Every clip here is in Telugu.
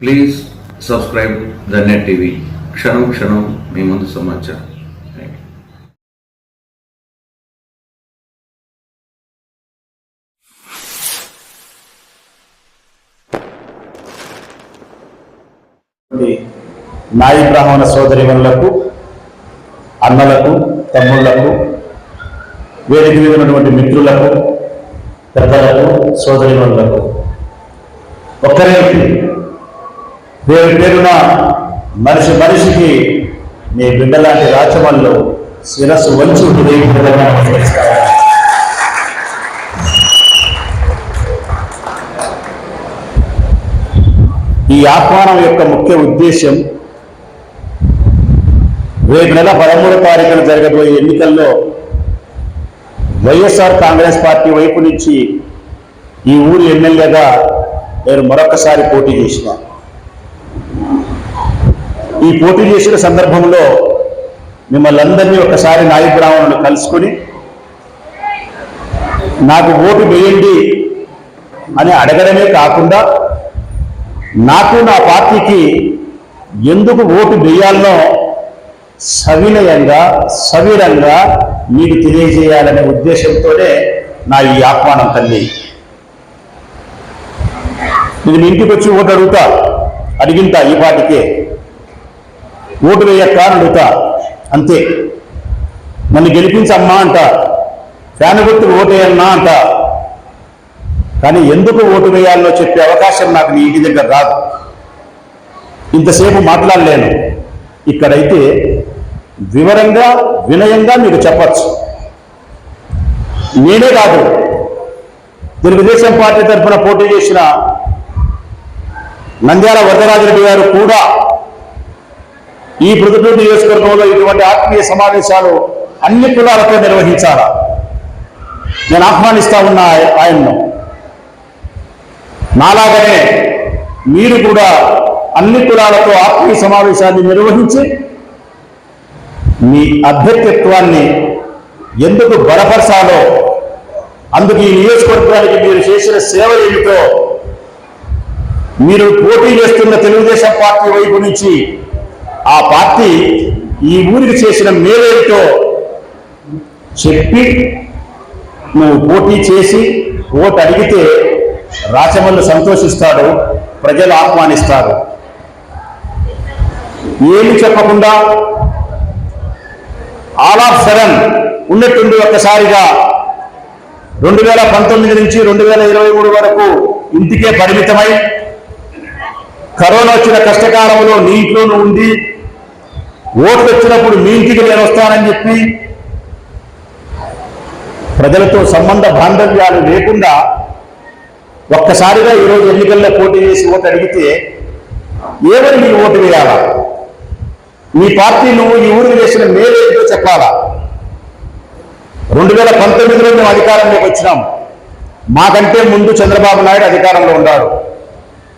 Please subscribe the net TV క్షణం క్షణం మీ ముందు సమాచారం. నాయి బ్రాహ్మణ సోదరిమణులకు అన్నలకు తమ్ముళ్ళకు వేదిక మీద ఉన్నటువంటి మిత్రులకు పెద్దలకు సోదరిమణులకు ఒక్కరే పేరు పేరున మనిషి మనిషికి మీ బిడ్డలాంటి రాచమల్లు శిరస్సు వంచు నమస్కరిస్తారు ఈ ఆహ్వానం యొక్క ముఖ్య ఉద్దేశం రేపు నెల పదమూడో తారీఖున జరగబోయే ఎన్నికల్లో వైఎస్ఆర్ కాంగ్రెస్ పార్టీ వైపు నుంచి ఈ ఊరి ఎమ్మెల్యేగా నేను మరొకసారి పోటీ చేసినా ఈ పోటీ చేసిన సందర్భంలో మిమ్మల్ని అందరినీ ఒకసారి నాయి కలుసుకుని కలుసుకొని నాకు ఓటు వేయండి అని అడగడమే కాకుండా నాకు నా పార్టీకి ఎందుకు ఓటు వేయాలనో సవినయంగా సవిరంగా మీకు తెలియజేయాలనే ఉద్దేశంతోనే నా ఈ ఆహ్వానం తల్లి. నేను ఇంటికి వచ్చి ఓటు అడుగుతా అడిగింటా ఈ పాటికే ఓటు వేయక్క అడుగుతా. అంతే. నన్ను గెలిపించమ్మా అంట. ఫ్యాన్ గుర్తుకు ఓటు వేయన్నా అంట. కానీ ఎందుకు ఓటు వేయాలో చెప్పే అవకాశం నాకు నీ ఇంటి దగ్గర రాదు. ఇంతసేపు మాట్లాడలేను. ఇక్కడైతే వివరంగా వినయంగా మీకు చెప్పచ్చు. నేనే కాదు. తెలుగుదేశం పార్టీ తరఫున పోటీ చేసిన నంద్యాల వరదరాజరెడ్డి గారు కూడా ఈ ప్రతిపూర్ నియోజకవర్గంలో ఇటువంటి ఆత్మీయ సమావేశాలు అన్ని కులాలతో నిర్వహించాలా? నేను ఆహ్వానిస్తా ఉన్నా ఆయన్ను. నాలాగనే మీరు కూడా అన్ని కులాలతో ఆత్మీయ సమావేశాన్ని నిర్వహించి మీ అభ్యర్థిత్వాన్ని ఎందుకు బలపరచాలో అందుకు ఈ నియోజకవర్గానికి మీరు చేసిన సేవ ఏమిటో మీరు పోటీ చేస్తున్న తెలుగుదేశం పార్టీ వైపు నుంచి ఆ పార్టీ ఈ ఊరికి చేసిన మేలేమిటో చెప్పి నువ్వు పోటీ చేసి ఓటు అడిగితే రాచమల్లు సంతోషిస్తాడు ప్రజలు ఆహ్వానిస్తారు. ఏమి చెప్పకుండా ఆల్ ఆఫ్ సడన్ ఉన్నట్టుండి ఒక్కసారిగా రెండు వేల పంతొమ్మిది నుంచి రెండు వేల ఇరవై మూడు వరకు ఇంటికే పరిమితమై కరోనా వచ్చిన కష్టకాలంలో నీ ఇంట్లోనూ ఉండి ఓట్లు వచ్చినప్పుడు మీ ఇంటికి నేను వస్తానని చెప్పి ప్రజలతో సంబంధ బాంధవ్యాలు లేకుండా ఒక్కసారిగా ఈరోజు ఎన్నికల్లో పోటీ చేసి ఓటు అడిగితే ఏమని నీకు ఓటు వేయాలా? మీ పార్టీ నువ్వు ఈ ఊరికి వేసిన మేలేంటో చెప్పాలా? రెండు వేల పంతొమ్మిదిలో మేము అధికారంలోకి వచ్చినాం. మాకంటే ముందు చంద్రబాబు నాయుడు అధికారంలో ఉన్నాడు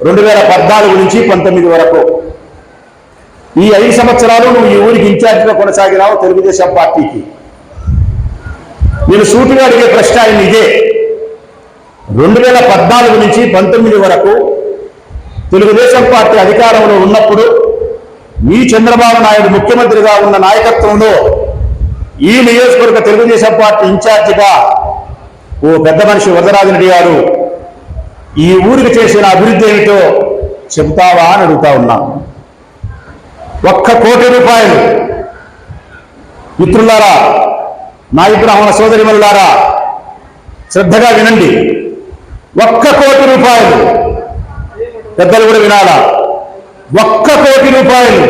రెండు వేల పద్నాలుగు నుంచి పంతొమ్మిది వరకు. ఈ ఐదు సంవత్సరాలు నువ్వు ఈ ఊరికి ఇన్ఛార్జిగా కొనసాగినావు తెలుగుదేశం పార్టీకి. నేను సూటిగా అడిగే ప్రశ్న ఆయన ఇదే. రెండు వేల పద్నాలుగు నుంచి పంతొమ్మిది వరకు తెలుగుదేశం పార్టీ అధికారంలో ఉన్నప్పుడు మీ చంద్రబాబు నాయుడు ముఖ్యమంత్రిగా ఉన్న నాయకత్వంలో ఈ నియోజకవర్గ తెలుగుదేశం పార్టీ ఇన్ఛార్జిగా ఓ పెద్ద మనిషి వరదరాజరెడ్డి గారు ఈ ఊరికి చేసిన అభివృద్ధి ఏమిటో చెబుతావా అని అడుగుతా ఉన్నాను ఒక్క కోటి రూపాయలు. మిత్రులారా నాయ బ్రాహ్మణ సోదరిమల్లారా శ్రద్ధగా వినండి. ఒక్క కోటి రూపాయలు. పెద్దలు కూడా వినాలా? ఒక్క కోటి రూపాయలు.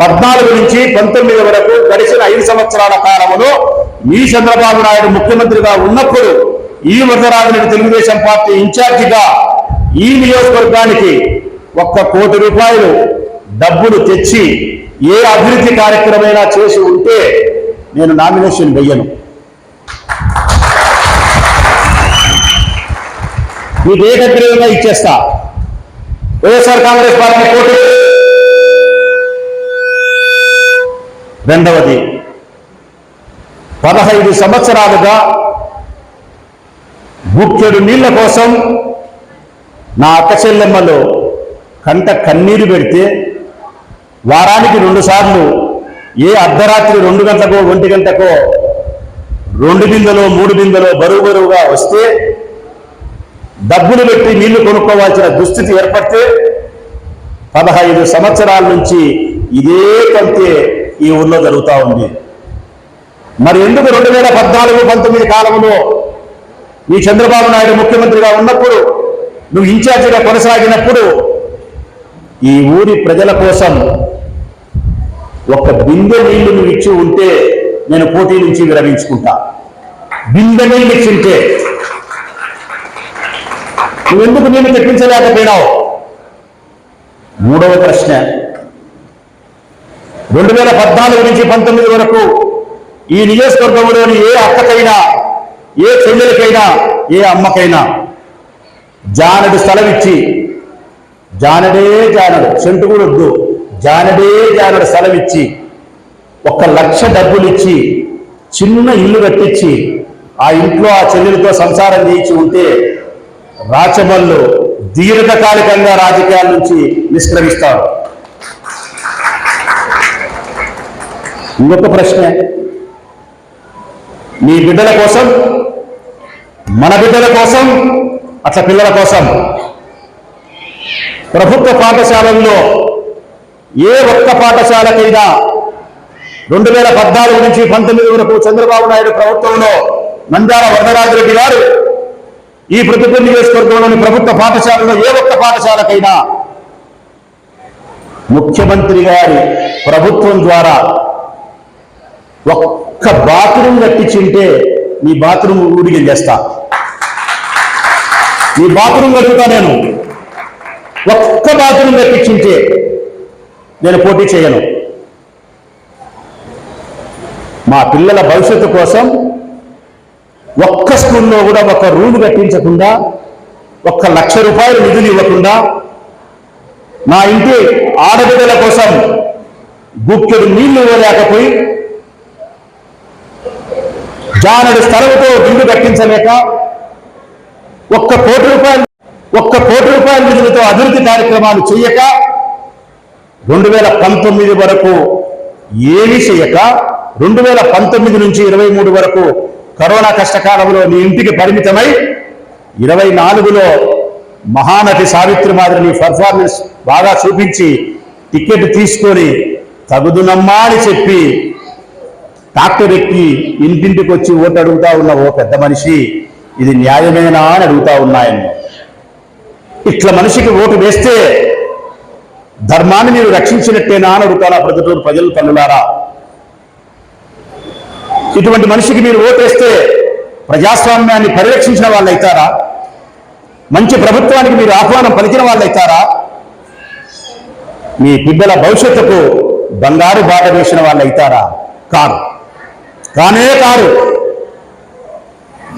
పద్నాలుగు నుంచి పంతొమ్మిది వరకు గడిచిన ఐదు సంవత్సరాల కాలంలో మీ చంద్రబాబు నాయుడు ముఖ్యమంత్రిగా ఉన్నప్పుడు ఈ వరదరాజుని తెలుగుదేశం పార్టీ ఇన్ఛార్జిగా ఈ నియోజకవర్గానికి ఒక్క కోటి రూపాయలు. డబ్బులు తెచ్చి ఏ అభివృద్ధి కార్యక్రమైనా చేసి ఉంటే నేను నామినేషన్ వెయ్యను మీకు ఏకగ్రీవంగా ఇచ్చేస్తా. వైఎస్ఆర్ కాంగ్రెస్ పార్టీ పోటీ. రెండవది పదహైదు సంవత్సరాలుగా గుక్కెడు నీళ్ళ కోసం నా అక్క చెల్లెమ్మలో కంట కన్నీరు పెడితే వారానికి రెండు సార్లు ఏ అర్ధరాత్రి రెండు గంటకో ఒంటి గంటకో రెండు బిందెలో మూడు బిందెలో బరువు బరువుగా వస్తే డబ్బులు పెట్టి నీళ్ళు కొనుక్కోవాల్సిన దుస్థితి ఏర్పడితే పదహైదు సంవత్సరాల నుంచి ఇదే కంతే ఈ ఊర్లో జరుగుతూ ఉంది. మరి ఎందుకు రెండు వేల పద్నాలుగు పంతొమ్మిది కాలంలో ఈ చంద్రబాబు నాయుడు ముఖ్యమంత్రిగా ఉన్నప్పుడు నువ్వు ఇన్ఛార్జిగా కొనసాగినప్పుడు ఈ ఊరి ప్రజల కోసం ఒక బిందె నీళ్ళు నువ్వు ఇచ్చి ఉంటే నేను పోటీ నుంచి విరమించుకుంటా. బిందె నీళ్ళు ఇచ్చి ఉంటే. నువ్వెందుకు నేను తెప్పించలేకపోయినావు? మూడవ ప్రశ్న. రెండు వేల పద్నాలుగు నుంచి పంతొమ్మిది వరకు ఈ నియోజకవర్గంలోని ఏ అక్కకైనా ఏ చెల్లెలకైనా ఏ అమ్మకైనా జానడు స్థలం ఇచ్చి జానడే జానడు సెంటు కూడా వద్దు. జానడే జానడు సెలవిచ్చి ఒక లక్ష డబ్బులు ఇచ్చి చిన్న ఇల్లు కట్టించి ఆ ఇంట్లో ఆ చెల్లెలతో సంసారం చేయించి ఉంటే రాచమల్లు దీర్ఘకాలికంగా రాజకీయాల నుంచి నిష్క్రమిస్తారు ఇంకొక ప్రశ్న. మీ బిడ్డల కోసం మన బిడ్డల కోసం అట్లా పిల్లల కోసం ప్రభుత్వ పాఠశాలల్లో ఏ ఒక్క పాఠశాలకైనా రెండు వేల పద్నాలుగు నుంచి పంతొమ్మిది వరకు చంద్రబాబు నాయుడు ప్రభుత్వంలో నంద్యాల వరదరాజరెడ్డి గారు ఈ ప్రభుత్వ నియోజకవర్గంలోని ప్రభుత్వ పాఠశాలలో ఏ ఒక్క పాఠశాలకైనా ముఖ్యమంత్రి గారి ప్రభుత్వం ద్వారా ఒక్క బాత్రూమ్ కట్టించింటే నీ బాత్రూమ్ ఊడిగం చేస్తా. నీ బాత్రూమ్ కట్టుతా నేను. ఒక్క బాత్రూమ్ కట్టించింటే నేను పోటీ చేయను. మా పిల్లల భవిష్యత్తు కోసం ఒక్క స్కూల్లో కూడా ఒక రూమ్ కట్టించకుండా ఒక్క లక్ష రూపాయలు నిధులు ఇవ్వకుండా నా ఇంటి ఆడబిడ్డల కోసం గుక్కెడు నీళ్ళు ఇవ్వలేకపోయి జానడి స్థలంతో ఇల్లు కట్టించలేక ఒక్క కోటి రూపాయలు ఒక్క కోటి రూపాయల నిధులతో అభివృద్ధి కార్యక్రమాలు చేయక రెండు వేల పంతొమ్మిది వరకు ఏమీ చేయక రెండు వేల పంతొమ్మిది నుంచి ఇరవై మూడు వరకు కరోనా కష్టకాలంలో నీ ఇంటికి పరిమితమై ఇరవై నాలుగులో మహానటి సావిత్రి మాదిరి నీ పర్ఫార్మెన్స్ బాగా చూపించి టికెట్ తీసుకొని తగుదునమ్మా అని చెప్పి డాక్టర్ ఎక్కి ఇంటింటికి వచ్చి ఓటు అడుగుతా ఉన్న ఓ పెద్ద మనిషి ఇది న్యాయమేనా అని అడుగుతా ఉన్నాయన్ని. ఇట్లా మనిషికి ఓటు వేస్తే ధర్మాన్ని మీరు రక్షించినట్టేనా అని అడుగుతారా ప్రజలు ప్రజలు తల్లులారా ఇటువంటి మనిషికి మీరు ఓటేస్తే ప్రజాస్వామ్యాన్ని పరిరక్షించిన వాళ్ళు అవుతారా మంచి ప్రభుత్వానికి మీరు ఆహ్వానం పలికిన వాళ్ళు అవుతారా మీ బిడ్డల భవిష్యత్తుకు బంగారు బాట వేసిన వాళ్ళు అవుతారా కారు కానే కారు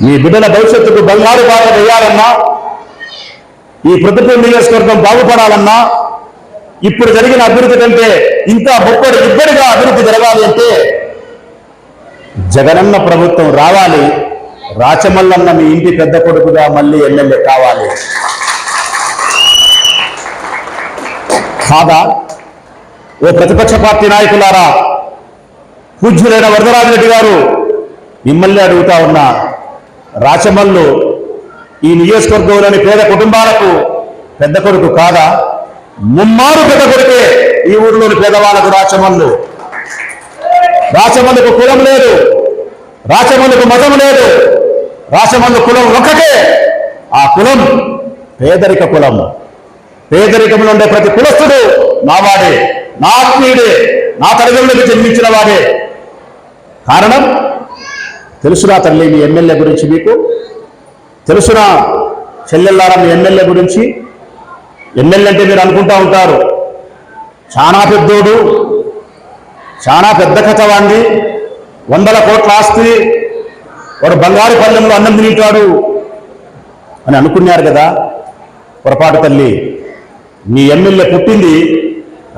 మీ బిడ్డల భవిష్యత్తుకు బంగారు బాట వేయాలన్నా ఈ ప్రభుత్వం నియోజకవర్గం బాగుపడాలన్నా ఇప్పుడు జరిగిన అభివృద్ధి కంటే ఇంకా ముప్పటి ఇబ్బడిగా అభివృద్ధి జరగాలి అంటే జగనన్న ప్రభుత్వం రావాలి రాచమల్లన్న మీ ఇంటి పెద్ద కొడుకుగా మళ్ళీ ఎమ్మెల్యే కావాలి. కాదా? ఓ ప్రతిపక్ష పార్టీ నాయకులారా పూజ్యులైన వరదరాజరెడ్డి గారు మిమ్మల్ని అడుగుతా ఉన్నా రాచమల్లు ఈ నియోజకవర్గంలోని పేద కుటుంబాలకు పెద్ద కొడుకు కాదా? ముమ్మారు పెద్ద కొడుకే ఈ ఊరిలోని పేదవాళ్ళకు రాచమల్లు. రాచమల్లుకు కులం లేదు. రాచమల్లుకు మతం లేదు. రాచమల్లు కులం ఒక్కటే. ఆ కులం పేదరిక కులం పేదరికంలో ఉండే ప్రతి కులస్తుడు నావాడే నా ఆత్మీయుడే నా తల్లిదండ్రులకు జన్మించిన వాడే. కారణం? తెలుసునా తల్లి మీ ఎమ్మెల్యే గురించి మీకు? తెలుసునా చెల్లెల్లారా మీ ఎమ్మెల్యే గురించి? ఎమ్మెల్యే అంటే మీరు అనుకుంటా ఉంటారు. చాలా పెద్దోడు చాలా పెద్ద కథ వాడిని వందల కోట్ల ఆస్తి వాడు బంగారు పల్లెంలో అన్నం తింటాడు అని అనుకున్నారు కదా పొరపాటు తల్లి. మీ ఎమ్మెల్యే పుట్టింది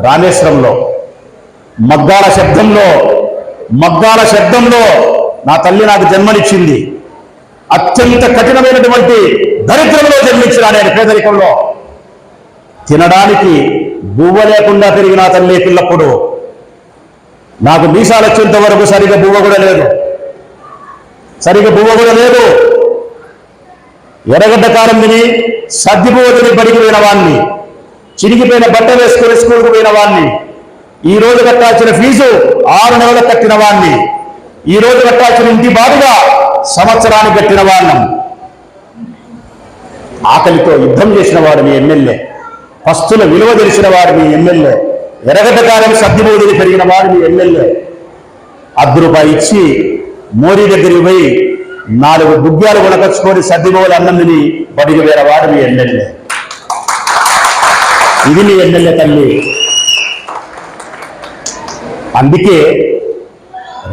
రామేశ్వరంలో. మగ్గాల శబ్దంలో మగ్గాల శబ్దంలో నా తల్లి నాకు జన్మనిచ్చింది. అత్యంత కఠినమైనటువంటి దరిద్రంలో జన్మించిన ఆయన పేదరికంలో. తినడానికి బువ్వ లేకుండా పెరిగిన తల్లి పిల్లప్పుడు. నాకు మీసాలు వచ్చేంత వరకు సరిగా బువ్వ కూడా లేదు. సరిగా బువ్వ కూడా లేదు. ఎర్రగడ్డ కారం తిని సర్ది బువ్వ తిని బడికి పోయిన వాడిని చిరిగిపోయిన బట్ట వేసుకొని స్కూల్కి పోయిన వాడిని ఈ రోజు కట్టాల్సిన ఫీజు ఆరు నెలలు కట్టిన వాడిని ఈ రోజు కట్టాల్సిన ఇంటి బాధగా సంవత్సరానికి కట్టిన వాళ్ళం ఆకలితో యుద్ధం చేసిన వాడు మీ ఎమ్మెల్యే. పస్తుల విలువ తెలిసిన వారు మీ ఎమ్మెల్యే. ఎర్రగడ్డ కాలం సర్దిబోదిని పెరిగిన వారు మీ ఎమ్మెల్యే. అర్ధ రూపాయి ఇచ్చి మోడీ దగ్గరికి పోయి నాలుగు బుగ్గాలు కొనకొచ్చుకొని సర్దిబోలు అన్నందుని బడికి వేరవాడు మీ ఎమ్మెల్యే. ఇది మీ ఎమ్మెల్యే తల్లి. అందుకే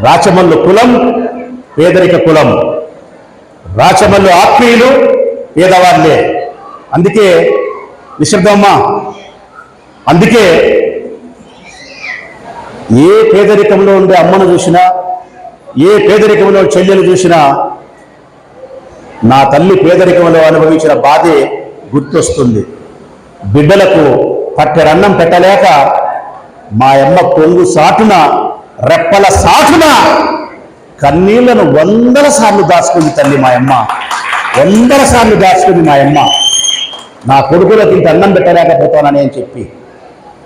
రాచమల్లు కులం పేదరిక కులం. రాచమల్లు ఆత్మీయులు పేదవాళ్ళే అందుకే నిశ్శబ్దమ్మా అందుకే ఏ పేదరికంలో ఉండే అమ్మను చూసినా ఏ పేదరికంలో చెల్లెలు చూసినా నా తల్లి పేదరికంలో అనుభవించిన బాధే గుర్తొస్తుంది. బిడ్డలకు పట్టెరన్నం పెట్టలేక మా అమ్మ పొంగు సాటున రెప్పల సాటున కన్నీళ్ళను వందల సార్లు దాచుకుంది తల్లి మా అమ్మ. వందల సార్లు దాచుకుంది మా అమ్మ. నా కొడుకులకు ఇంత అన్నం పెట్టలేకపోతానని అని చెప్పి.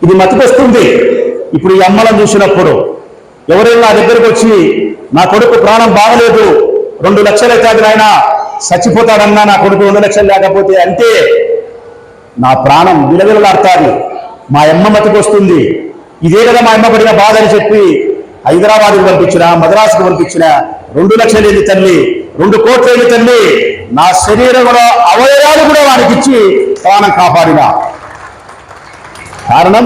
ఇది మతికొస్తుంది. ఇప్పుడు ఈ అమ్మలను చూసినప్పుడు ఎవరైనా నా దగ్గరకు వచ్చి నా కొడుకు ప్రాణం బాగలేదు రెండు లక్షలు అవుతుంది ఆయన చచ్చిపోతాడన్నా నా కొడుకు రెండు లక్షలు లేకపోతే అంటే నా ప్రాణం విలవిలలాడుతుంది. మా అమ్మ మతికొస్తుంది. ఇదే కదా మా అమ్మ పడిన బాధ అని చెప్పి హైదరాబాద్కి పంపించిన మద్రాసుకు పంపించిన రెండు లక్షలు తల్లి? రెండు కోట్లేని తల్లి? నా శరీరం కూడా అవయవాలు కూడా వానికి ఇచ్చి ప్రాణం కాపాడిన. కారణం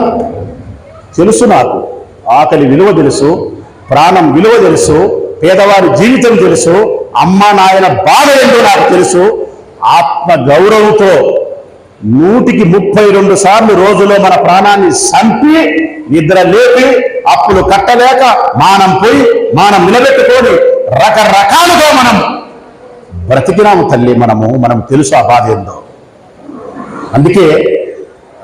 తెలుసు నాకు. ఆకలి విలువ తెలుసు ప్రాణం విలువ తెలుసు పేదవారి జీవితం తెలుసు అమ్మ నాయన బాధ ఏంటో నాకు తెలుసు. ఆత్మ గౌరవంతో నూటికి ముప్పై రెండు సార్లు రోజులో మన ప్రాణాన్ని సంపి నిద్ర లేపి అప్పులు కట్టలేక మానం పోయి మానం నిలబెట్టుకొని రకరకాలుగా మనం బ్రతికినాము తల్లి మనము. మనం తెలుసు ఆ బాధ ఏందో. అందుకే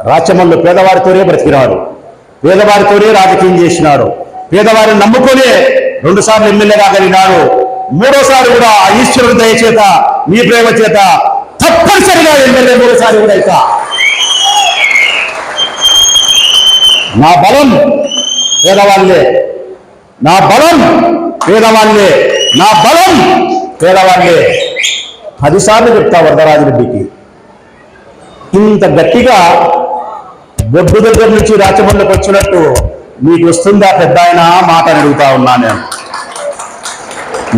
రాచమల్లు పేదవారితోనే బ్రతికినాడు. పేదవారితోనే రాజకీయం చేసినాడు. పేదవారిని నమ్ముకొనే రెండు సార్లు ఎమ్మెల్యేగా కలిగినాడు. మూడోసారి కూడా ఈశ్వరుడు దయచేత దయ చేత మీ ప్రేమ చేత తప్పనిసరిగా ఎమ్మెల్యే మూడోసారి కూడా అయితా. నా బలం పేదవాళ్ళే. నా బలం పేదవాళ్ళే. నా బలం పేదవాళ్ళే. పదిసార్లు చెప్తా వరదరాజరెడ్డికి. ఇంత గట్టిగా బొడ్డు దగ్గర నుంచి రాచబండకు వచ్చినట్టు మీకు వస్తుందా పెద్ద ఆయన? మాట అని అడుగుతా ఉన్నా నేను.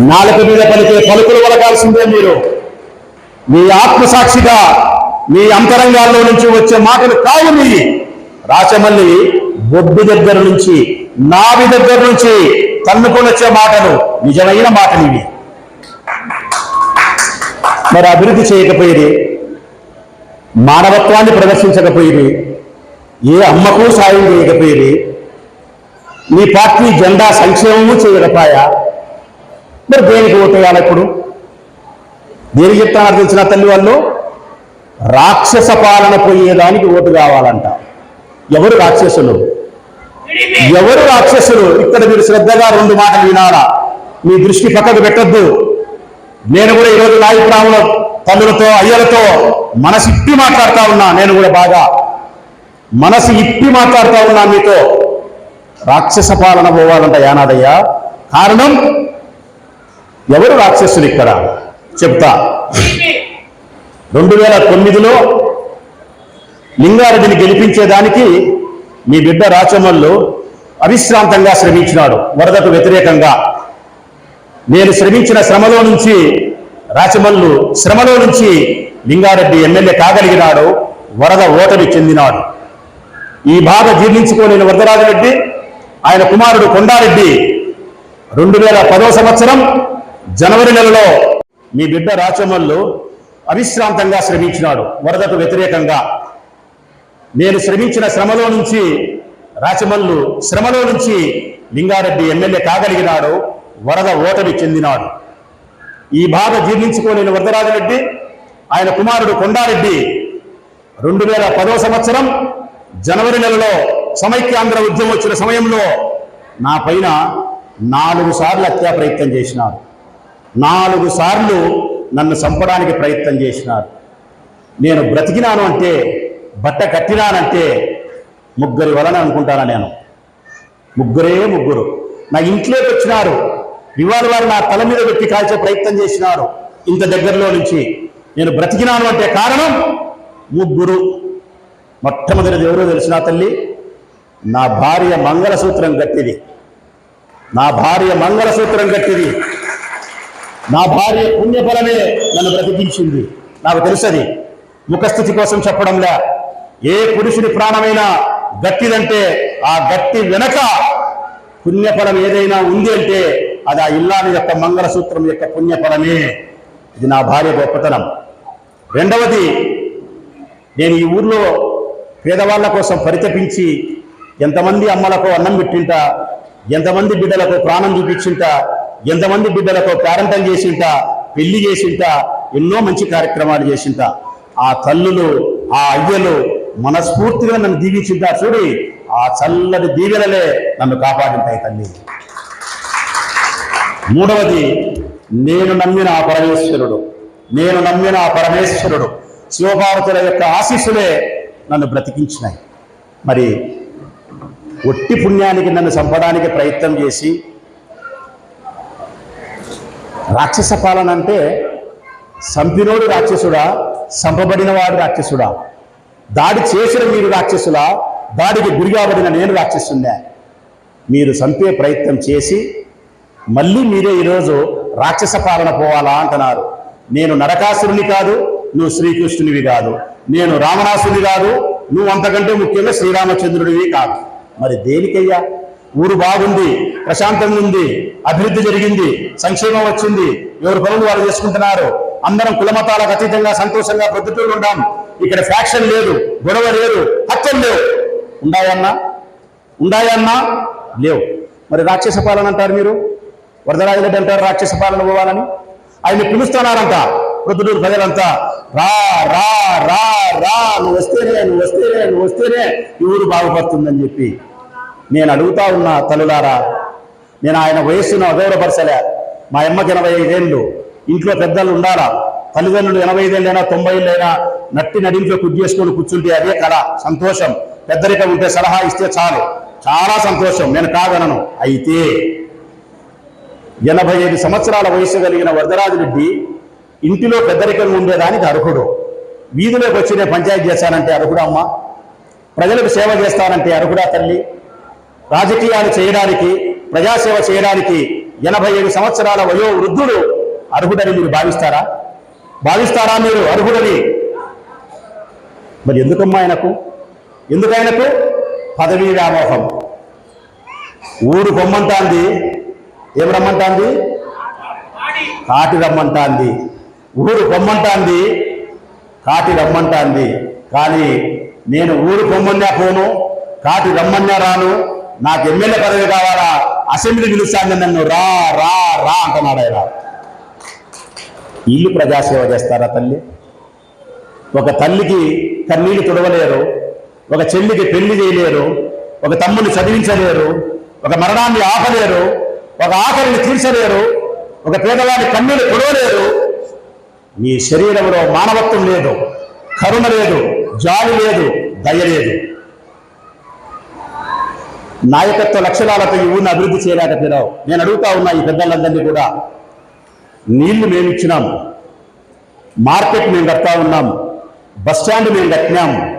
నాలుక మీద పలికే పలుకులు వలకాల్సిందే మీరు. మీ ఆత్మసాక్షిగా మీ అంతరంగాల్లో నుంచి వచ్చే మాటలు కావు మీ రాచమల్లి బొడ్డు దగ్గర నుంచి నావి దగ్గర నుంచి తన్నుకొని వచ్చే మాటలు నిజమైన మాటలు ఇవి మరి అభివృద్ధి చేయకపోయేది మానవత్వాన్ని ప్రదర్శించకపోయి ఏ అమ్మకు సాయం చేయకపోయేది నీ పార్టీ జెండా సంక్షేమము చేయకపోయా? మరి దేనికి ఓటేయాలి ఇప్పుడు? దేనికి చెప్తాను అర్థించిన తల్లి వాళ్ళు? రాక్షస పాలన పోయేదానికి ఓటు కావాలంట. ఎవరు రాక్షసులు? ఎవరు రాక్షసులు? ఇక్కడ మీరు శ్రద్ధగా రెండు మాటలు వినాలా. మీ దృష్టి పక్కకు పెట్టద్దు. నేను కూడా ఈరోజు నాయకురాముల తల్లులతో అయ్యలతో మనసు ఇప్పి మాట్లాడుతా ఉన్నా నేను కూడా బాగా. మనసు ఇప్పి మాట్లాడుతా ఉన్నా మీతో. రాక్షస పాలన పోవాలంట యానాదయ్య. కారణం? ఎవరు రాక్షసులు ఇక్కడ? చెప్తా. రెండు వేల తొమ్మిదిలో లింగారెడ్డిని గెలిపించేదానికి మీ బిడ్డ రాచమల్లు అవిశ్రాంతంగా శ్రమించినాడు. వరదకు వ్యతిరేకంగా. నేను శ్రమించిన శ్రమలో నుంచి రాచమల్లు శ్రమలో నుంచి లింగారెడ్డి ఎమ్మెల్యే కాగలిగినాడు వరద ఓటమి చెందినాడు. ఈ బాధ జీర్ణించుకోలేని వరదరాజరెడ్డి ఆయన కుమారుడు కొండారెడ్డి రెండు వేల పదో సంవత్సరం జనవరి నెలలో మీ బిడ్డ రాచమల్లు అవిశ్రాంతంగా శ్రమించినాడు వరదకు వ్యతిరేకంగా. నేను శ్రమించిన శ్రమలో నుంచి రాచమల్లు శ్రమలో నుంచి లింగారెడ్డి ఎమ్మెల్యే కాగలిగినాడు వరద ఓటమి చెందినాడు. ఈ బాధ జీర్ణించుకోలేని వరదరాజరెడ్డి ఆయన కుమారుడు కొండారెడ్డి. రెండు వేల పదో సంవత్సరం జనవరి నెలలో సమైక్యాంధ్ర ఉద్యమం వచ్చిన సమయంలో నా పైన నాలుగు సార్లు హత్యా ప్రయత్నం చేసినారు. నాలుగు సార్లు నన్ను చంపడానికి ప్రయత్నం చేసినారు. నేను బ్రతికినాను అంటే బట్ట కట్టినానంటే ముగ్గురి వలన అనుకుంటానా నేను? ముగ్గురే ముగ్గురు. నా ఇంట్లోకి వచ్చినారు. ఇవాళ వారు నా తల మీద పెట్టి కాల్చే ప్రయత్నం చేసినారు. ఇంత దగ్గరలో నుంచి నేను బ్రతికినాను అంటే కారణం ముగ్గురు. మొట్టమొదటిది ఎవరో తెలిసిన తల్లి నా భార్య మంగళసూత్రం గట్టిది నా భార్య మంగళసూత్రం గట్టిది నా భార్య పుణ్యఫలమే నన్ను బ్రతికించింది. నాకు తెలుసది ముఖస్థితి కోసం చెప్పడంలే ఏ పురుషుని ప్రాణమైనా గట్టిదంటే ఆ గట్టి వెనక పుణ్యఫలం ఏదైనా ఉంది అంటే అది ఆ ఇల్లాని యొక్క మంగళసూత్రం యొక్క పుణ్యఫలమే. ఇది నా భార్య గొప్పతనం. రెండవది నేను ఈ ఊర్లో పేదవాళ్ళ కోసం పరితపించి ఎంతమంది అమ్మలకు అన్నం పెట్టింట ఎంతమంది బిడ్డలకు ప్రాణం చూపించింట ఎంతమంది బిడ్డలకు పేరంటం చేసింట పెళ్ళి చేసింట ఎన్నో మంచి కార్యక్రమాలు చేసింట. ఆ తల్లులు ఆ అయ్యలు మనస్ఫూర్తిగా నన్ను దీవించింట. చూడి ఆ చల్లటి దీవెనలే నన్ను కాపాడింటాయి తల్లి. మూడవది నేను నమ్మిన ఆ పరమేశ్వరుడు నేను నమ్మిన ఆ పరమేశ్వరుడు శివపార్వతుల యొక్క ఆశీస్సులే నన్ను బ్రతికించినాయి. మరి ఒట్టి పుణ్యానికి నన్ను చంపడానికి ప్రయత్నం చేసి రాక్షస పాలన అంటే సంపినోడు రాక్షసుడా సంపబడిన వాడు రాక్షసుడా దాడి చేసిన మీరు రాక్షసులా దాడికి గురి కాబడిన నేను రాక్షసున్నా మీరు చంపే ప్రయత్నం చేసి మళ్ళీ మీరే ఈరోజు రాక్షస పాలన పోవాలా అంటున్నారు. నేను నరకాసురుని కాదు నువ్వు శ్రీకృష్ణునివి కాదు. నేను రామనాసుని కాదు నువ్వు అంతకంటే ముఖ్యంగా శ్రీరామచంద్రుడివి కాదు. మరి దేనికయ్యా? ఊరు బాగుంది ప్రశాంతంగా ఉంది అభివృద్ధి జరిగింది సంక్షేమం వచ్చింది ఎవరు పనులు వారు చేసుకుంటున్నారు. అందరం కులమతాలకు అతీతంగా సంతోషంగా ప్రొద్దుటూరు ఉండాం. ఇక్కడ ఫ్యాక్షన్ లేదు గొడవ లేదు హత్యలు లేవు. ఉండాయన్నా? ఉండాయన్నా? లేవు. మరి రాక్షస పాలన అంటారు మీరు? వరదరాజరెడ్డి అంటారు రాక్షస పాలన పోవాలని. ఆయన పిలుస్తున్నారంట. వృద్ధుడు ప్రజలంతా రా రా రా రా నువ్వు వస్తేనే నువ్వు వస్తేనే నువ్వు వస్తేనే ఈ ఊరు బాగుపడుతుందని చెప్పి నేను అడుగుతా ఉన్నా తల్లులారా నేను ఆయన వయస్సును అగౌరవపరచలే. మా అమ్మకి ఎనభై ఐదేళ్ళు ఇంట్లో పెద్దలు ఉండాలా? తల్లిదండ్రులు ఎనభై ఐదేళ్ళైనా తొంభై ఏళ్ళైనా నట్టి నడింట్లో కుద్ది చేసుకొని కూర్చుంటే అదే కళ సంతోషం. పెద్దరికం ఉంటే సలహా ఇస్తే చాలు. చాలా సంతోషం. నేను కాదనను. అయితే ఎనభై ఐదు సంవత్సరాల వయసు కలిగిన వరదరాజు రెడ్డి ఇంటిలో పెద్దరికంగా ఉండేదానికి అర్హుడు. వీధిలోకి వచ్చి నేను పంచాయతీ చేశానంటే అర్హుడా అమ్మ? ప్రజలకు సేవ చేస్తానంటే అర్హుడా తల్లి? రాజకీయాలు చేయడానికి ప్రజాసేవ చేయడానికి ఎనభై ఐదు సంవత్సరాల వయో వృద్ధుడు అర్హుడని మీరు భావిస్తారా? భావిస్తారా మీరు అర్హుడని? మరి ఎందుకమ్మా ఆయనకు? ఎందుకు ఆయనకు పదవీ వ్యామోహం. ఊరు పొమ్మంటాంది ఏం రమ్మంటాంది? కాటి రమ్మంటాంది. ఊరు పొమ్మంటాంది కాటి రమ్మంటాంది. కానీ నేను ఊరు పొమ్మన్నా పోను కాటి రమ్మన్నా రాను. నాకు ఎమ్మెల్యే పదవి కావాలా? అసెంబ్లీ పిలుస్తాను నన్ను. రా రా రా అంటున్నాడు ఆయన. ఇల్లు ప్రజాసేవ చేస్తారా తల్లి? ఒక తల్లికి కన్నీళ్ళు తుడవలేరు ఒక చెల్లికి పెళ్ళి చేయలేరు ఒక తమ్ముని చదివించలేరు ఒక మరణాన్ని ఆపలేరు ఒక ఆకలిని తీర్చలేరు ఒక పేదవాడి కన్నీళ్ళు కొడవలేరు మీ శరీరంలో మానవత్వం లేదు కరుణ లేదు జాలి లేదు దయ లేదు. నాయకత్వ లక్షణాలతో ఈ ఊరిని అభివృద్ధి చేయలేకపోయినావు. నేను అడుగుతా ఉన్నా ఈ పెద్దలందరినీ కూడా. నీళ్ళు మేము ఇచ్చినాం. మార్కెట్ మేము కడతా ఉన్నాం. బస్ స్టాండ్ మేము కట్టినాం.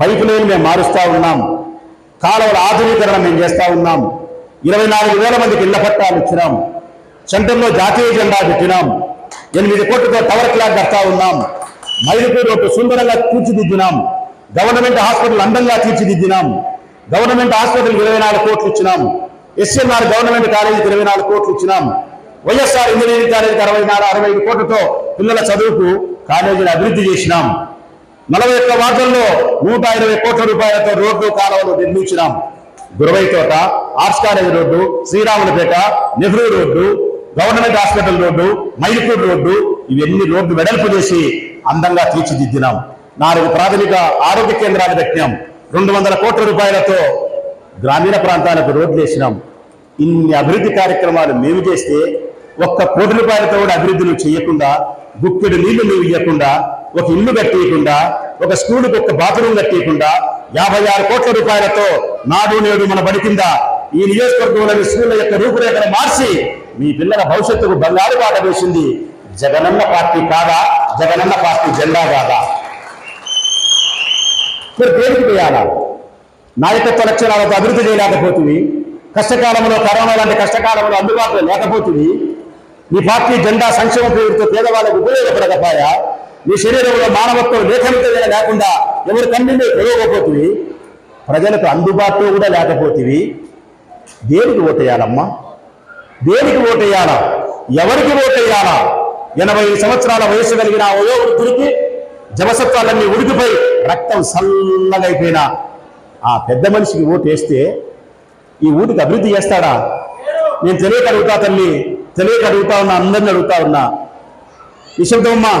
పైపు లైన్ మేము మారుస్తూ ఉన్నాం. కాలువల ఆధునీకరణ మేము చేస్తూ ఉన్నాం. ఇరవై నాలుగు వేల మందికి ఇళ్ళ పట్టాలు ఇచ్చినాం. సెంటర్లో జాతీయ జెండా పెట్టినాం. ఎనిమిది కోట్లతో టవర్ క్లాక్ కడతా ఉన్నాం. మైలుపూర్ రోడ్డు సుందరంగా తీర్చిదిద్దినాం. గవర్నమెంట్ హాస్పిటల్ అందంగా తీర్చిదిద్దినాం. గవర్నమెంట్ హాస్పిటల్ ఇరవై నాలుగు కోట్లు ఇచ్చినాం. ఎస్ఎన్ఆర్ గవర్నమెంట్ కాలేజీకి ఇరవై నాలుగు కోట్లు ఇచ్చినాం. వైఎస్ఆర్ ఇంజనీరింగ్ కాలేజీకి అరవై నాలుగు అరవై ఐదు కోట్లతో పిల్లల చదువుకు కాలేజీని అభివృద్ధి చేసినాం. నలభై ఒక్క వార్డుల్లో నూట ఇరవై కోట్ల రూపాయలతో రోడ్లు కాలువలు నిర్మించినాం. గురవై తోట arts college road Sriramulapeta Nehru road government hospital road Mailapur road ఇవన్నీ రోడ్డు వెడల్పు చేసి అందంగా తీర్చిదిద్దినాం. నాలుగు ప్రాథమిక ఆరోగ్య కేంద్రాలు పెట్టినాం రెండు వందల కోట్ల రూపాయలతో గ్రామీణ ప్రాంతాలకు రోడ్లు వేసినాం. ఇన్ని అభివృద్ధి కార్యక్రమాలు మేము చేస్తే ఒక్క కోటి రూపాయలతో కూడా అభివృద్ధి నువ్వు చేయకుండా గుప్పెడు నీళ్ళు నువ్వు ఇవ్వకుండా ఒక ఇల్లు కట్టేయకుండా ఒక స్కూలుకు ఒక బాత్రూమ్ కట్టేయకుండా యాభై ఆరు కోట్ల రూపాయలతో నాడు నేడు మన బడి కింద ఈ నియోజకవర్గంలోని స్కూళ్ళ యొక్క రూపురేఖలు మార్చి మీ పిల్లల భవిష్యత్తుకు బంగారు బాట వేసింది జగనన్న పార్టీ కాదా జగనన్న పార్టీ జెండా కాదా? మీరు దేనికి వేయాలా నాయకత్వ లక్షణాలతో అభివృద్ధి చేయలేకపోతుంది కష్టకాలంలో కరోనా లాంటి కష్టకాలంలో అందుబాటులో లేకపోతుంది మీ పార్టీ జెండా సంక్షేమ పేరుతో పేదవాళ్ళకు ఉపయోగపడకపోయా? నీ శరీరంలో మానవత్వం లేఖనితమైన లేకుండా ఎవరు కన్నీళ్ళు ప్రయోగపోతుంది ప్రజలకు అందుబాటులో కూడా లేకపోతుంది దేనికి ఓటేయాలమ్మా? దేనికి ఓటేయాలా? ఎవరికి ఓటేయాలా? ఎనభై సంవత్సరాల వయసు కలిగిన వయోవృద్ధుడికి జవసత్వాలన్నీ ఉడికిపోయి రక్తం సల్లగైపోయిన ఆ పెద్ద మనిషికి ఓటు వేస్తే ఈ ఊరికి అభివృద్ధి చేస్తాడా? నేను తెలియక అడుగుతా తల్లి తెలియక అడుగుతా ఉన్నా అందరిని అడుగుతా ఉన్నా. నిశ్శబ్దమ్మా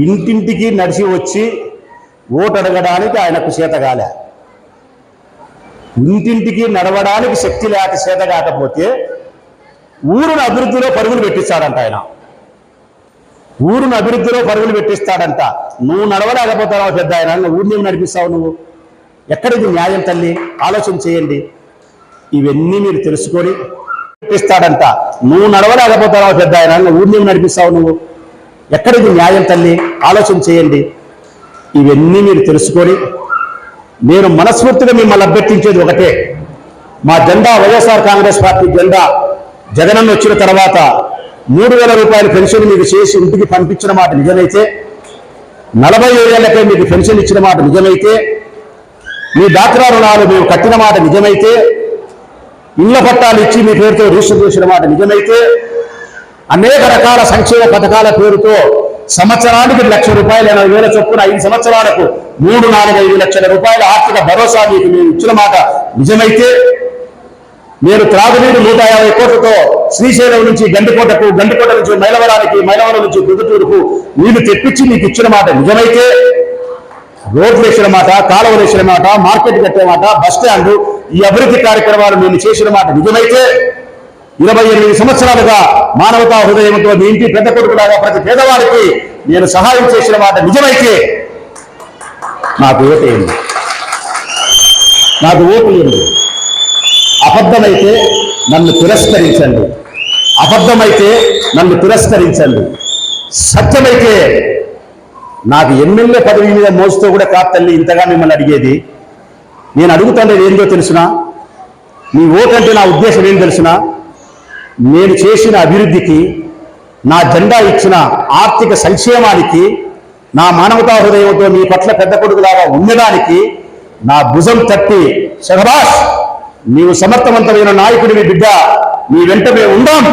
ఇంటింటికి నడిచి వచ్చి ఓటు అడగడానికి ఆయనకు చేతగాలే ఇంటింటికి నడవడానికి శక్తి లేక చేత కాకపోతే ఊరును అభివృద్ధిలో పరుగులు పెట్టిస్తాడంట ఆయన. ఊరును అభివృద్ధిలో పరుగులు పెట్టిస్తాడంట. నువ్వు నడవలేకపోతావు పెద్ద ఆయన? ఊరిని నడిపిస్తావు నువ్వు? ఎక్కడిది న్యాయం తల్లి? ఆలోచన చేయండి. ఇవన్నీ మీరు తెలుసుకొని పెట్టిస్తాడంట. నువ్వు నడవలేకపోతావు పెద్ద ఆయన? ఊరిని నడిపిస్తావు నువ్వు? ఎక్కడిది న్యాయం తల్లి? ఆలోచన చేయండి. ఇవన్నీ మీరు తెలుసుకొని నేను మనస్ఫూర్తిగా మిమ్మల్ని అభ్యర్థించేది ఒకటే. మా జెండా వైఎస్ఆర్ కాంగ్రెస్ పార్టీ జెండా. జగనన్న వచ్చిన తర్వాత మూడు వేల రూపాయల పెన్షన్ మీకు చేసి ఇంటికి పంపించిన మాట నిజమైతే నలభై ఏళ్ళకే మీకు పెన్షన్ ఇచ్చిన మాట నిజమైతే మీ డాక్రా రుణాలు మేము కట్టిన మాట నిజమైతే ఇళ్ళ పట్టాలు ఇచ్చి మీ పేరుతో రిజిస్టర్ చేసిన మాట నిజమైతే అనేక రకాల సంక్షేమ పథకాల పేరుతో సంవత్సరానికి లక్ష రూపాయలు ఎనభై వేల చొప్పున ఐదు సంవత్సరాలకు మూడు నాలుగు ఐదు లక్షల రూపాయల ఆర్థిక భరోసా మీకు మేము ఇచ్చిన మాట నిజమైతే నేను త్రాగునీరు నూట యాభై కోట్లతో శ్రీశైలం నుంచి గండికోటకు గండికోట నుంచి మైలవరానికి మైలవరం నుంచి ప్రొద్దుటూరుకు నీళ్ళు తెప్పించి మీకు ఇచ్చిన మాట నిజమైతే రోడ్లు వేసిన మాట కాలువలు వేసిన మాట మార్కెట్ కట్టే మాట బస్ స్టాండ్ ఈ అభివృద్ధి కార్యక్రమాలు నేను చేసిన మాట నిజమైతే ఇరవై ఎనిమిది సంవత్సరాలుగా మానవతా హృదయంతో మీ ఇంటి పెద్ద కొడుకులాగా ప్రతి పేదవాడికి నేను సహాయం చేసిన మాట నిజమైతే నాకు ఓటేయండి నాకు ఓటు ఇవ్వండి అబద్ధమైతే నన్ను తిరస్కరించండి. అబద్ధమైతే నన్ను తిరస్కరించండి. సత్యమైతే నాకు ఎమ్మెల్యే పదవి మీద మోస్తూ కూడా కాదు తల్లి ఇంతగా మిమ్మల్ని అడిగేది. నేను అడుగుతానేది ఏందో తెలుసునా? మీ ఓటు అంటే నా ఉద్దేశం ఏం తెలుసునా? నేను చేసిన అభివృద్ధికి నా జెండా ఇచ్చిన ఆర్థిక సంక్షేమానికి నా మానవతా హృదయంతో మీ పట్ల పెద్ద కొడుకులాగా ఉండడానికి నా భుజం తట్టి శహబాష్ నీవు సమర్థవంతమైన నాయకుడివి బిడ్డ నీ వెంట మేము ఉందాం.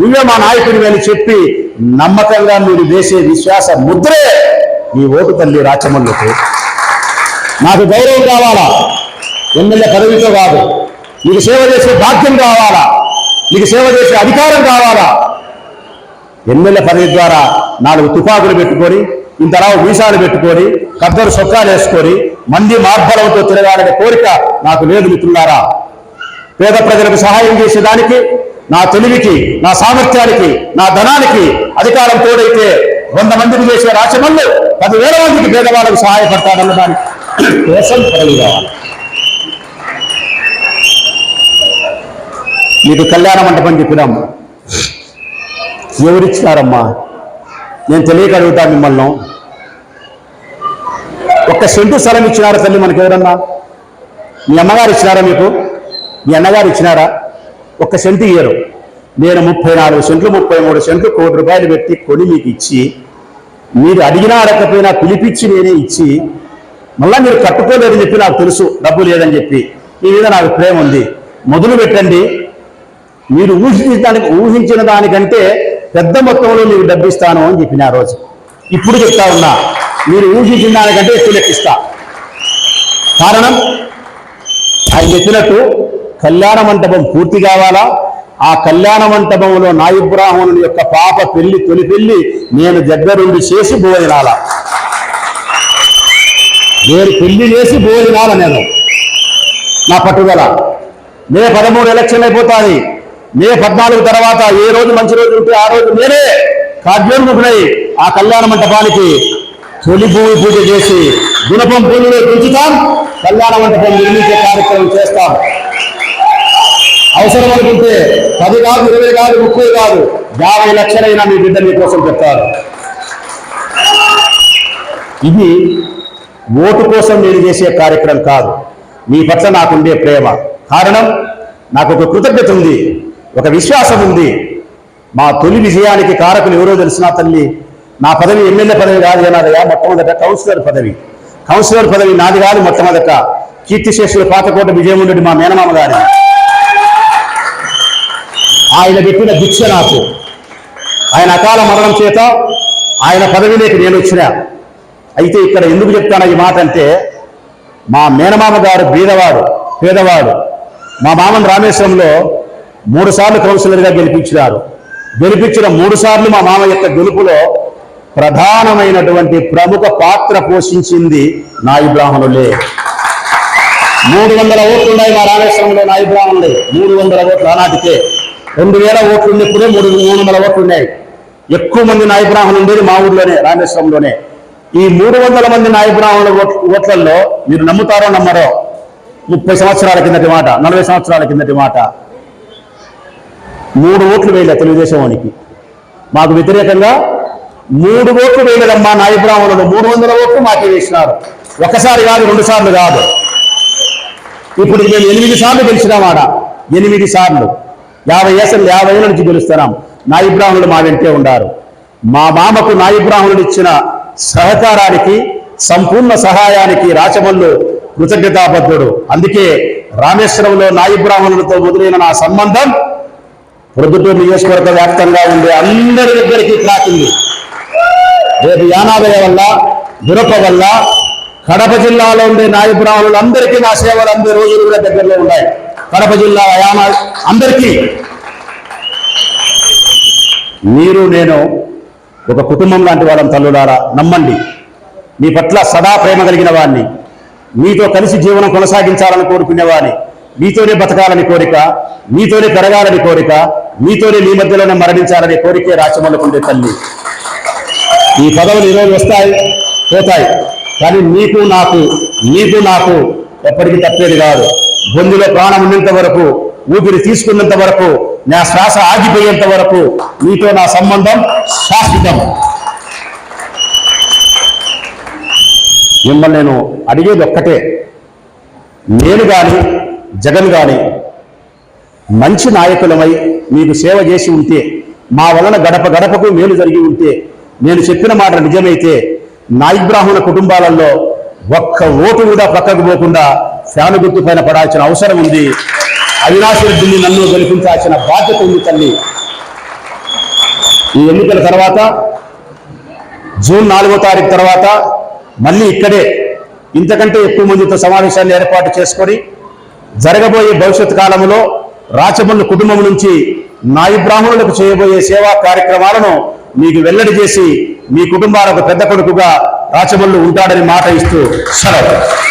నువ్వే మా నాయకుడివి అని చెప్పి నమ్మకంగా మీరు వేసే విశ్వాస ముద్రే నీ ఓటు తల్లి రాచమల్లుకు. నాకు గౌరవం కావాలా? ఎమ్మెల్యే పదవితో కాదు. నీకు సేవ చేసే భాగ్యం కావాలా? నీకు సేవ చేసే అధికారం కావాలా? ఎమ్మెల్యే పదవి ద్వారా నాలుగు తుపాకులు పెట్టుకొని ఇంతలా వీసాలు పెట్టుకొని కద్దరు సొక్కాలు వేసుకొని మంది మార్బలంతో తిరగాలనే కోరిక నాకు లేదు మిత్రులారా. పేద ప్రజలకు సహాయం చేసేదానికి నా తెలివికి నా సామర్థ్యానికి నా ధనానికి అధికారం తోడైతే వంద మందిని చేసే రాచమల్లు పదివేల మందికి పేదవాళ్ళకు సహాయపడతాడన్న దాని కోసం పదవి కావాలి. మీకు కళ్యాణ మంటపం చెప్పినాం. ఎవరిచ్చినారమ్మా? నేను తెలియక అడుగుతా మిమ్మల్ని. ఒక్క సెంటు స్థలం ఇచ్చినారా తల్లి మనకి ఎవరన్నా మీ అమ్మగారు ఇచ్చినారా మీకు? మీ అన్నగారు ఇచ్చినారా? ఒక్క సెంటు ఇయ్యరు. నేను ముప్పై నాలుగు సెంట్లు ముప్పై మూడు సెంట్లు కోటి రూపాయలు పెట్టి కొని మీకు ఇచ్చి మీరు అడిగినా అడగకపోయినా పిలిపించి నేనే ఇచ్చి మళ్ళీ మీరు కట్టుకోలేదని చెప్పి నాకు తెలుసు డబ్బు లేదని చెప్పి. మీ మీద నాకు ప్రేమ ఉంది. మొదలు పెట్టండి. మీరు ఊహించిన దానికి ఊహించిన దానికంటే పెద్ద మొత్తంలో మీకు డబ్బు ఇస్తాను అని చెప్పిన ఆ రోజు. ఇప్పుడు చెప్తా ఉన్నా మీరు ఊహించిన దానికంటే ఎక్కువ లెక్కిస్తా కారణం ఆయన చెప్పినట్టు కళ్యాణ మంటపం పూర్తి కావాలా? ఆ కళ్యాణ మంటపంలో నాయి యొక్క పాప పెళ్ళి తొలి పెళ్ళి నేను దగ్గరుండి చేసి భోజనాల? నేను పెళ్ళి చేసి భోజనాల నేను? నా పట్టుదల. మే పదమూడు ఎలక్షన్ అయిపోతాయి. మే పద్నాలుగు తర్వాత ఏ రోజు మంచి రోజు ఉంటే ఆ రోజు నేనే కాద్యోన్ముఖుడై ఆ కళ్యాణ మంటపానికి తొలి భూమి పూజ చేసి గుణపం పూజలో పెంచుతాం కళ్యాణ మంటపం నిర్మించే కార్యక్రమం చేస్తాం. అవసరం అనుకుంటే పది కాదు ఇరవై కాదు ముప్పై కాదు యాభై లక్షలైనా మీ బిడ్డ మీకోసం చెప్తారు. ఇది ఓటు కోసం నేను చేసే కార్యక్రమం కాదు. మీ పట్ల నాకుండే ప్రేమ. కారణం నాకు ఒక కృతజ్ఞత ఉంది. ఒక విశ్వాసం ఉంది. మా తొలి విజయానికి కారకులు ఎవరో తెలిసిన తల్లి నా పదవి ఎమ్మెల్యే పదవి కాదు ఏనాదయ్యా మొట్టమొదట కౌన్సిలర్ పదవి. కౌన్సిలర్ పదవి నాది కాదు మొట్టమొదట. కీర్తిశేషులు పాతకోట విజయముండి మా మేనమామ గారి ఆయన పెట్టిన దీక్ష నాకు. ఆయన అకాల మరణం చేత ఆయన పదవిలోకి నేను వచ్చిన. అయితే ఇక్కడ ఎందుకు చెప్తాను ఈ మాట అంటే మా మేనమామ గారు బీదవాడు పేదవాడు. మా మామన్ రామేశ్వరంలో మూడు సార్లు కౌన్సిలర్గా గెలిపించినారు. గెలిపించిన మూడు సార్లు మా మామ యొక్క గెలుపులో ప్రధానమైనటువంటి ప్రముఖ పాత్ర పోషించింది నాయి బ్రాహ్మణులే. మూడు వందల ఓట్లు ఉన్నాయి మా రామేశ్వరంలో నాయి బ్రాహ్మణులే. మూడు వందల ఓట్లు ఆనాటికే. రెండు వేల ఓట్లు ఉన్నప్పుడే మూడు మూడు వందల ఓట్లు ఉన్నాయి. ఎక్కువ మంది నాయ బ్రాహ్మణులు ఉండేది మా ఊర్లోనే రామేశ్వరంలోనే. ఈ మూడు వందల మంది నాయ బ్రాహ్మణుల ఓట్లలో మీరు నమ్ముతారో నమ్మరో ముప్పై సంవత్సరాల కిందటి మాట నలభై సంవత్సరాల కిందటి మాట. మూడు ఓట్లు వేయలే తెలుగుదేశం వానికి. మాకు వ్యతిరేకంగా మూడు ఓట్లు వేయలేదమ్మా నాయబ్రాహ్మణులు మూడు వందల ఓట్లు మాకే వేసినారు. ఒకసారి కాదు రెండు సార్లు కాదు. ఇప్పుడు మేము ఎనిమిది సార్లు గెలిచినామాడ ఎనిమిది సార్లు. యాభై ఏసలు యాభై ఏళ్ళ నుంచి గెలుస్తున్నాం. నాయబ్రాహ్మణులు మా వెంటే ఉన్నారు మా మామకు నాయబ్రాహ్మణులు ఇచ్చిన సహకారానికి సంపూర్ణ సహాయానికి రాచమల్లు కృతజ్ఞతాబద్ధుడు. అందుకే రామేశ్వరంలో నాయబ్రాహ్మణులతో మొదలైన నా సంబంధం ప్రొద్దుటూరు నియోజకవర్గ వ్యాప్తంగా ఉండే అందరి దగ్గరికి తాకింది రేపు యానాదయ వల్ల దురప వల్ల కడప జిల్లాలో ఉండే నాయ అందరికీ నా సేవలు అందే రోజులు కూడా దగ్గరలో ఉన్నాయి. కడప జిల్లా యానా అందరికీ. మీరు నేను ఒక కుటుంబం లాంటి వాళ్ళని తల్లులారా నమ్మండి. మీ పట్ల సదా ప్రేమ కలిగిన వాడిని మీతో కలిసి జీవనం కొనసాగించాలని కోరుకునేవాడిని మీతోనే బతకాలని కోరిక మీతోనే పెరగాలని కోరిక మీతోనే మీ మధ్యలోనే మరణించాలనే కోరికే రాచమల్లకుండే తల్లి. ఈ పదవులు ఈరోజు వస్తాయి పోతాయి. కానీ నీకు నాకు నీకు నాకు ఎప్పటికీ తప్పేది కాదు. బొందులో ప్రాణం ఉన్నంత వరకు ఊపిరి తీసుకున్నంత వరకు నా శ్వాస ఆగిపోయేంత వరకు నీతో నా సంబంధం శాశ్వతం. మిమ్మల్ని నేను అడిగేది ఒక్కటే. నేను కానీ జగన్ కానీ మంచి నాయకులమై మీకు సేవ చేసి ఉంటే మా వలన గడప గడపకు మేలు జరిగి ఉంటే నేను చెప్పిన మాట నిజమైతే నాయి బ్రాహ్మణ కుటుంబాలలో ఒక్క ఓటు కూడా పక్కకు పోకుండా ఫ్యాను గుర్తు పైన పడాల్సిన అవసరం ఉంది. అవినాష్ రెడ్డిని నన్ను గెలిపించాల్సిన బాధ్యత ఉంది తల్లి. ఈ ఎన్నికల తర్వాత జూన్ నాలుగో తారీఖు తర్వాత మళ్ళీ ఇక్కడే ఇంతకంటే ఎక్కువ మందితో సమావేశాన్ని ఏర్పాటు చేసుకొని జరగబోయే భవిష్యత్ కాలంలో రాచమల్లు కుటుంబం నుంచి నాయి బ్రాహ్మణులకు చేయబోయే సేవా కార్యక్రమాలను మీకు వెల్లడి చేసి మీ కుటుంబాలకు పెద్ద కొడుకుగా రాచమల్లు ఉంటాడని మాట ఇస్తూ సెలవు.